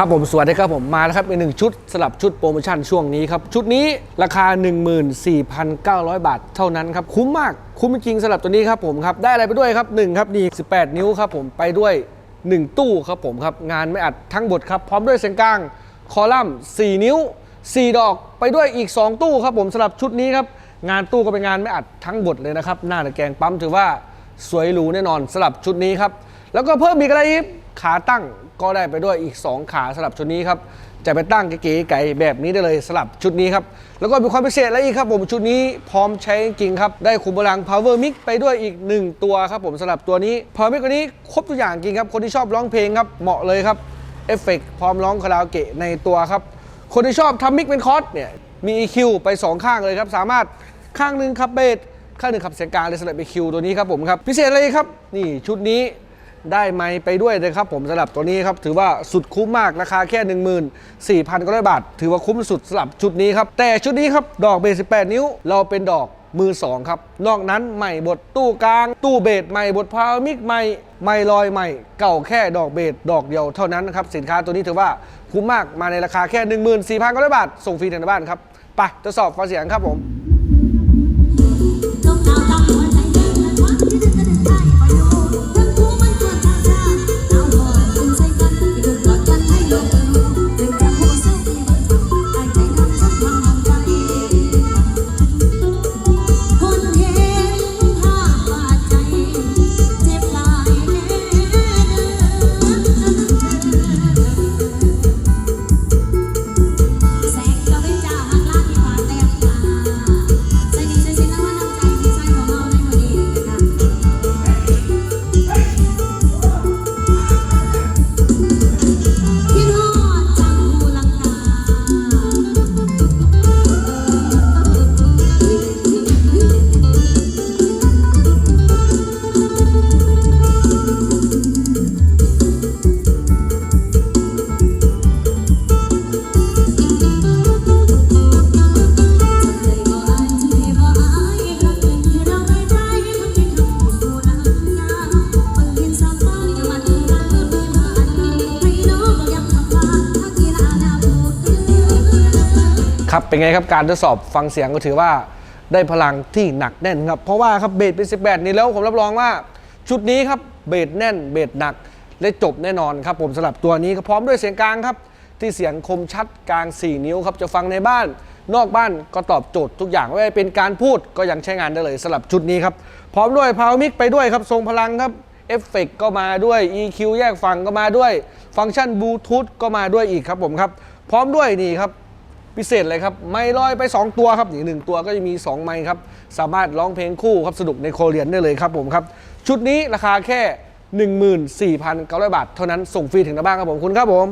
ครับผมสวัสดีครับผมมาแล้วครับเป็นหนึ่งชุดสลับชุดโปรโมชั่นช่วงนี้ครับ ชุดนี้ราคา 14,900 บาทเท่านั้นครับ คุ้มมากคุ้มจริงสลับตัวนี้ครับผมครับได้อะไรไปด้วยครับ1ครับนี่18 นิ้วครับผมไปด้วย 1 ตู้ครับผมครับงานไม่อัดทั้งบทครับพร้อมด้วยเส้นกลางคอลัมน์4นิ้ว 4 ดอกไปด้วยอีก 2 ตู้ครับผมสำหรับชุดนี้ครับงานตู้ก็เป็นงานไม่อัดทั้งบทเลยนะครับหน้าตะแกรงปั๊มถือว่าสวยหรูแน่นอนสำหรับชุดนี้ครับแล้วก็เพิ่มอีกอะไรอีก ขาตั้งก็ได้ไปด้วยอีก 2 ขาสำหรับชุดนี้ครับจะไปตั้งเก๋ๆไก่แบบนี้ได้เลยสำหรับชุดนี้ครับ แล้วก็มีความพิเศษอะไรอีกครับผมชุดนี้พร้อมใช้จริงครับ ได้คุมพลัง power mix ไปด้วยอีก 1 ตัวครับผมสำหรับตัวนี้ power mix ตัวนี้ครบทุกอย่างจริงครับ คนที่ชอบร้องเพลงครับเหมาะเลยครับเอฟเฟกต์พร้อมร้องคาราโอเกะในตัวครับ คนที่ชอบทำมิกเป็นคอร์สเนี่ยมี EQ ไป 2 ข้างเลยครับสามารถข้างหนึ่งขับเบสข้างหนึ่งขับเสียงกลางเลยสำหรับ EQ ตัวนี้ครับผมครับพิเศษเลยครับนี่ชุดนี้ ได้ไมค์ไปด้วยเลยครับผมสำหรับตัวนี้ครับถือว่าสุดคุ้มมากราคาแค่ 14,900 บาท ถือว่าคุ้มสุดสำหรับชุดนี้ครับ แต่ชุดนี้ครับ ดอกเบส18 นิ้ว เราเป็นดอกมือ 2 ครับ นอกนั้นใหม่บทตู้กลาง ตู้เบสใหม่บทพาวมิกใหม่ไม่ลอยใหม่ เก่าแค่ดอกเบสดอกเดียวเท่านั้นนะครับสินค้าตัวนี้ถือว่าคุ้มมากมาในราคาแค่ 14,900 บาท ส่งฟรีถึงบ้านครับไปทดสอบฟังเสียงครับผมต้องเอาตามหัวใจเดินและควาที่จะเดินได้คอยดู ครับเป็นไงครับการทดสอบฟังเสียงก็ถือว่าได้พลังที่หนักแน่นครับ เพราะว่าครับเบสเป็น 18 นี่แล้วผมรับรองว่าชุดนี้ครับเบสแน่นเบสหนักและจบแน่นอนครับ ผมสำหรับตัวนี้ก็พร้อมด้วยเสียงกลางครับ ที่เสียงคมชัดกลาง 4 นิ้วครับจะฟังในบ้าน นอกบ้านก็ตอบโจทย์ทุกอย่างไม่ว่าเป็นการพูดก็ยังใช้งานได้เลยสำหรับชุดนี้ครับพร้อมด้วยพาวมิกไปด้วยครับทรงพลังครับเอฟเฟกก็มาด้วย EQ แยกฝั่งก็มาด้วย ฟังก์ชันบลูทูธก็มาด้วยอีกครับผมครับพร้อมด้วยนี่ครับ พิเศษเลยครับไม่ลอยไป 2 ตัวครับอีกหนึ่งตัวก็จะมี 2 ไม้ครับสามารถร้องเพลงคู่ครับสนุกในโคเรียนได้เลยครับผมครับชุดนี้ราคาแค่ 14,900 บาท เท่านั้นส่งฟรีถึงหน้าบ้านครับผมคุณครับผม